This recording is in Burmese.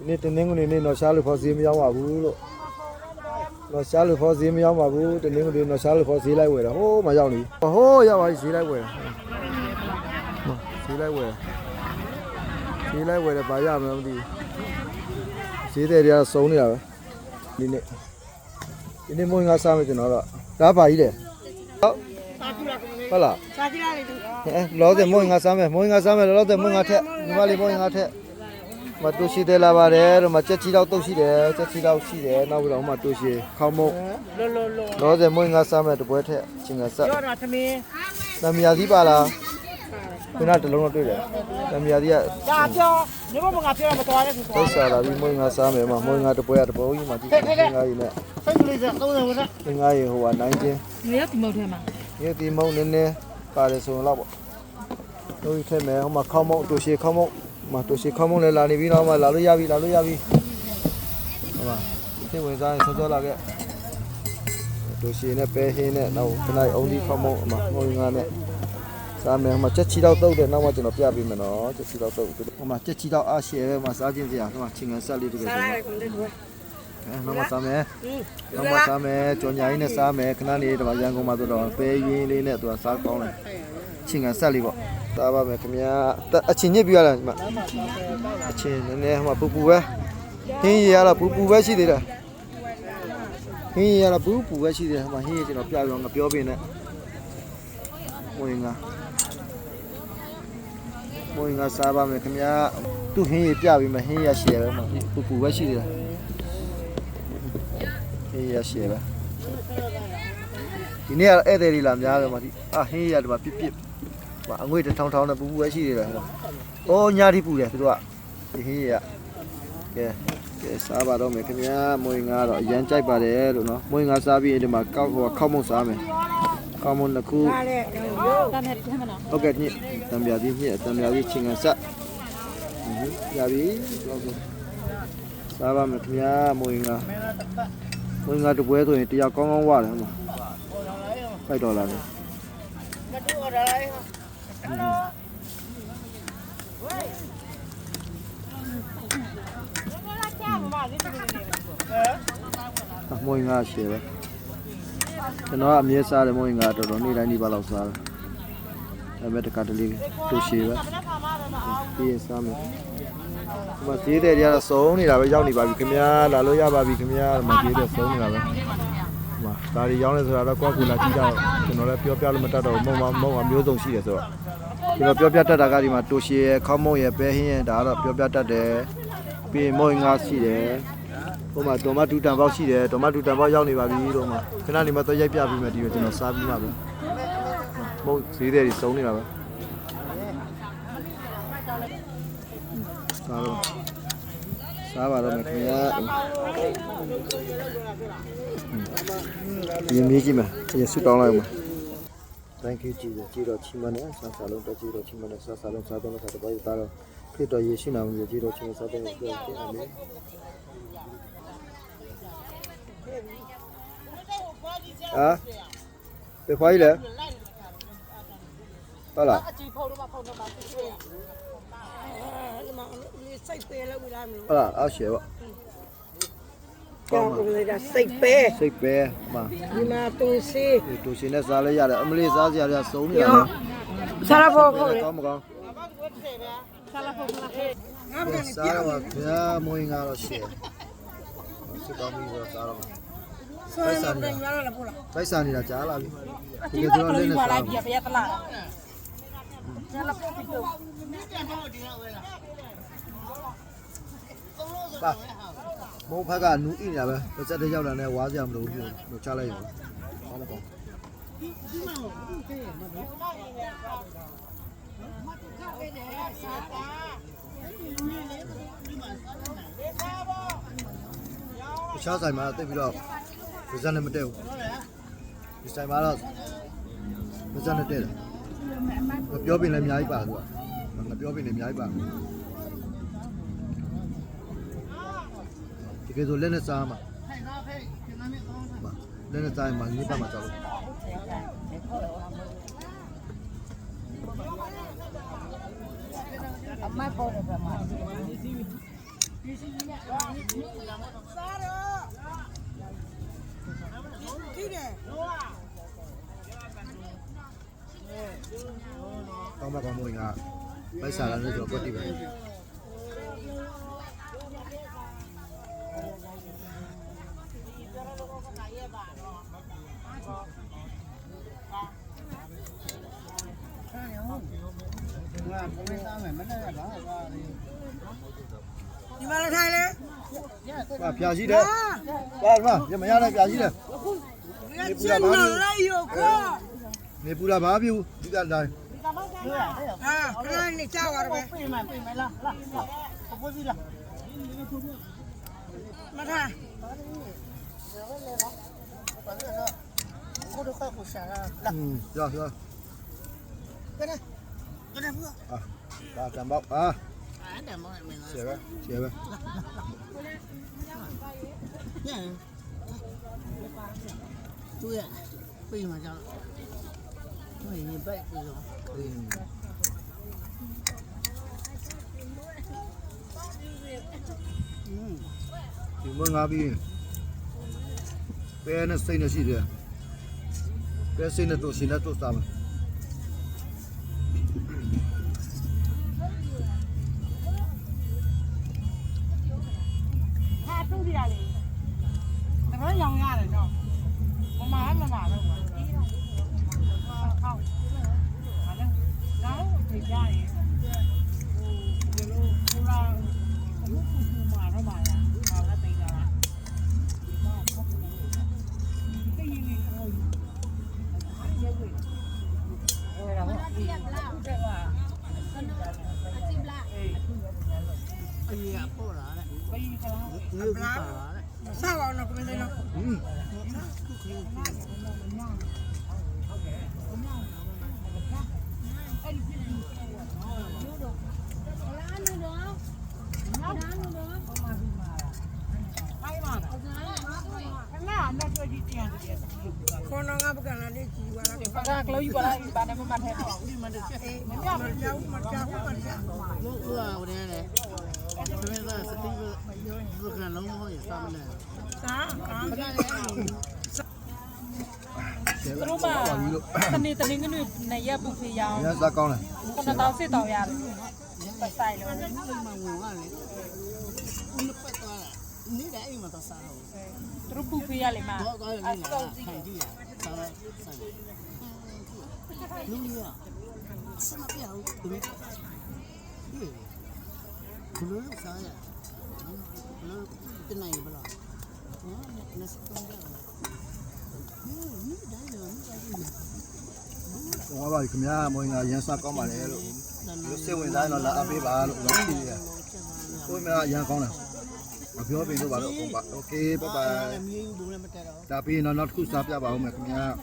ဒီနေ့တင်းငွေနေ့တော့ရှားလို့ဖော်စီမရောက်ပါဘူးလို့တော့ရှားလို့ဖော်စီမရောက်ပါဘူးတင်းငွေနေ့တော့ရှားလို့ဖော်စီလိုက်ဝယ်တာဟိုးမရောက်နေဟိုးရောက်ပါစီလိုက်ဝယ်စီလိုက်ဝယ်စီလိုက်ဝယ်တယ်ဘာရမလဲမသိဘူးဈေးတဲ့တွေကစုံနေတာပဲဒီနေ့ဒီနေ့မွေးငါစားမယ်ကျွန်တော်တော့ဒါပါကြီးတယ်ဟုတ်ဟုတ်လားစားကြည့်လိုက်လေအဲလောတဲ့မွေးငါစားမယ်မွေးငါစားမယ်လောတဲ့မွေးငါထက်ညီမလေးမွေးငါထက် မတူရှိတယ်လာပါတယ်တော့မချက်ချီတော့တုတ်ရှိတယ်ချက်ချီတော့ရှိတယ်နောက်ပြီးတော့မှတူရှိခေါင်းမုံလောလောလောလောတဲ့မွေးငါစားမယ်တပွဲထက်ချင်းကဆက်ပြောတာသမီးနမယာသီးပါလားခုနတလုံးတော့တွေ့တယ်နမယာသီးကဒါပြောညီမမငါပြောမတော်ရဲဆိုသိစားလာပြီးမွေးငါစားမယ်မှာမွေးငါတပွဲကတပုံကြီးမှာဒီငါကြီးနဲ့စိတ်ကလေးစ30ဝတ်ဒီငါကြီးဟိုကနိုင်ချင်းနေရဒီမောက်ထဲမှာဒီဒီမုံနည်းနည်းပါတယ်ဆိုရင်တော့ပေါ့တို့ထည့်မယ်ဟိုမှာခေါင်းမုံတူရှိခေါင်းမုံ မတူရှိခေါင်းမုံလည်းလာနေပြီးတော့မှလာလို့ရပြီလာလို့ရပြီဟိုမှာသိဝင်စားရင်စောစောလာခဲ့တူရှိနဲ့ပဲဟင်းနဲ့နောက်ခဏအုံးဒီခေါင်းမုံအမမုံငါနဲ့စားမယ်ဟိုမှာချက်ချီတော့တုတ်တယ်နောက်မှကျွန်တော်ပြပေးမယ်နော်ချက်ချီတော့တုတ်ဟိုမှာချက်ချီတော့အားရှယ်ပဲမှာစားခြင်းစရာဟိုမှာချင်းငန်ဆက်လေးတကယ်ဆိုစားတော့လိုက်ကုန်တယ်ကွယ်အဲနောက်မှစားမယ်ဟင်းနောက်မှစားမယ်ကြော်ညာကြီးနဲ့စားမယ်ခဏလေးတော့ရန်ကုန်မှာဆိုတော့ပဲရင်လေးနဲ့သူကစားကောင်းတယ်ချင်းကန်ဆက်လေးပေါ့ စားပါမယ်ခင်ဗျာအချင်းညစ်ပြရလားဒီမှာအချင်းနည်းနည်းဟိုမှာပူပူပဲဟင်းရရတော့ပူပူပဲရှိသေးတယ်ဟင်းရရတော့ပူပူပဲရှိသေးတယ်ဟိုမှာဟင်းရကျွန်တော်ပြပြအောင်ငါပြောပြနေဝင်ငါဝင်ငါစားပါမယ်ခင်ဗျာသူ့ဟင်းရပြပြီးမှဟင်းရရှယ်ပဲမှာပူပူပဲရှိသေးတယ်ဟင်းရရှယ်ပဲဒီနေ့ကတော့ဧည့်သည်တွေလာများတယ်မှာဒီအာဟင်းရဒီမှာပြစ်ပြစ် ဟိုအငွေတစ်ထောင်ထောင်နဲ့ပူပူပဲရှိနေတယ်ဟိုအိုးညာတိပူတယ်သူတို့ကဒီဟင်းရကဲကဲစားပါတော့မယ်ခင်ဗျာမွေငါတော့အရန်ကြိုက်ပါတယ်လို့နော်မွေငါစားပြီးရင်ဒီမှာကောက်ဟိုခောက်မုံစားမယ်ကောက်မုံတစ်ခုစားတဲ့ရိုးတမ်းတဲ့ထဲမှာနော်ဟုတ်ကဲ့ညစ်တံပြားသီးညစ်တံပြားသီးချင်းကန်ဆက်ဟင်းရပြီတော့ဆိုစားပါမယ်ခင်ဗျာမွေငါဝင်ငါတပွဲဆိုရင်တရားကောင်းကောင်းဝတယ်ဟမှာဖိုက်ဒေါ်လာလေမတူရလိုက်ဟ မွေငါရှယ်ပဲကျွန်တော်ကအမြဲစားတယ်မွေငါတော်တော်နေ့တိုင်းနေ့ပါလောက်စားတယ်ဒါပေမဲ့တခါတလေတူရှည်ပဲပြီးရင်စားမယ်ဒီမှာဈေးတဲ့တွေကတော့စုံနေတာပဲရောက်နေပါပြီခင်ဗျာလာလို့ရပါပြီခင်ဗျာဒီမှာဈေးတဲ့စုံနေတာပဲဒီ မှာဒါတွေရောင်းနေဆိုတာတော့ကိုယ့်ကူလာကြည့်တော့ကျွန်တော်လည်းပြောပြလို့မတတ်တော့ဘူးမုံမမုံအမျိုးစုံရှိတယ်ဆိုတော့ကျွန်တော်ပြောပြတတ်တာကဒီမှာတူရှည်ရယ်ခေါင်းမုံရယ်ပဲဟင်းရယ်ဒါကတော့ပြောပြတတ်တယ်ပြီးရင်မွေငါရှိတယ်ဟိုမှာဒေါ်မတူတန်ပေါက်ရှိတယ်ဒေါ်မတူတန်ပေါက်ရောက်နေပါပြီတော့မှာခဏနေမှတော့ရိုက်ပြပြီးမှဒီကိုကျွန်တော်စားပြီးမှပဲမဟုတ်ဈေးတဲ့တွေစုံနေတာပဲစားတော့စားပါတော့မယ်ခင်ဗျာ ဒီမြေကြီးမှာဒီဆူတောင်းလိုက်မှာ thank you ကြည့်တယ်ကြည့်တော့ချီမနဲ့စားစားလုံးတက်ကြည့်တော့ချီမနဲ့စားစားလုံးစားတော့စားတော့ဘာလို့တာတော့ဖြစ်တော့ရေရှိနာမှုကြည့်တော့ချီမစားတော့ပြောပြရမယ် ကောင်းကုန်နေတာစိတ်ပဲစိတ်ပဲမဒီမှာတူစီတူစီနဲ့စားလဲရတယ်အမလေးစားစရာတွေကစုံနေရစားရဖို့ခေါ်လေကောင်းမကောင်းစားရဖို့ခေါ်လေစားရပါဗျာမွေးငါတော့ရှေ့စစ်ကောင်းပြီးတော့စားရပါဆိုင်ဆန်နေတာဆိုင်ဆန်နေတာကြားလာပြီဒီလိုတော့လည်းနေစားပြီဗျာတလားကြားလာပို့ပြီးတော့ပါ မုံဖက်ကနူးဣနေတာပဲတစ်ချက်တည်းရောက်လာနဲ့ဝါးစရာမလိုဘူးလို့ချလိုက်ရောဘာမကောင်းတခြားဆိုင်မှာတိတ်ပြီးတော့ဗဇက်နဲ့မတက်ဘူးဒီဆိုင်မှာတော့ဗဇက်နဲ့တက်တယ်မပြောပင်လည်းအများကြီးပါသူကမပြောပင်လည်းအများကြီးပါ thì cái rồi lên là sao mà lên là sao mà như ta mà sao mai bồi được rồi mà Tao mà còn mùi ngà Bây giờ là nơi rồi có đi င်းမွေးငါမိုက်စားလာလို့ဆိုတော့ကွက်တိပဲဒီမှာလည်းထိုင်လေဟာပြာရှိတယ်ပါမရမရနဲ့ပြာရှိတယ်ဒီကကျန်တော့လိုက်ရောကောနေပူလာဘာပြူဒီကတိုင်းဟာခဏနေကြောက်ရပဲပြေးမယ်ပြေးမယ်လားလားပပစီလားမထားကိုတော့ကိုရှာလာอืมကြောက် 啊啊啊晚上感没事写呗写呗主任你白不用嗯你问阿斌别那的那情的别人的东西那多啥嘛 မမမမ ခုခင်းအိုင်မာခဏနဲ့တွေ့ကြည့်တရားတည်းခေါင်းငါပကလာလေးကြည့်ပါလားပကကလို့ယူပါလားဘာနဲ့မှမထဲတော့ဒီမှာတက်အေးမကြောက်မကြောက်မကြောက်မကြောက် လို့ကဟိုနေလေ သူတို့မှတနေ့တနေ့ငွေနဲ့ရပူဖေးရအောင်ရစားကောင်းလား9000 1000ရတယ်ပတ်ဆိုင်လို့အဲ့ဒါမှဝင်သွားတယ်ဦးနှစ်ဖက်သွားတာနေ့တိုင်းအိမ်မှာသွားစားတော့သူတို့ပူဖေးရလေမှာအဆောက်ကြီးခိုင်ကြီးရစားစားလူကြီးကစမပြောင်းဘူးဘလို့စားရဘလို့တနိုင်ဘလားဟမ်နတ်စတုံးကြ ဟင်းဒီတိုင်းတော့ဒီတိုင်း ဟောပါပြီခင်ဗျာမွေးငါရန်စားကောင်းပါလေလို့ဒီစိတ်ဝင်စားရင်တော့လာအပ်ပေးပါလို့လောင်းကြည့်ရကိုယ်မရန်ကောင်းတယ်မပြောပင်လို့ပါလို့ဟုတ်ပါโอเคဘိုင်ဘိုင် လည်းမြင်းဘူးလည်းမတက်တော့ ဒါပြီးရင်တော့နောက်တစ်ခုစားပြပါဦးမယ်ခင်ဗျာ ဟ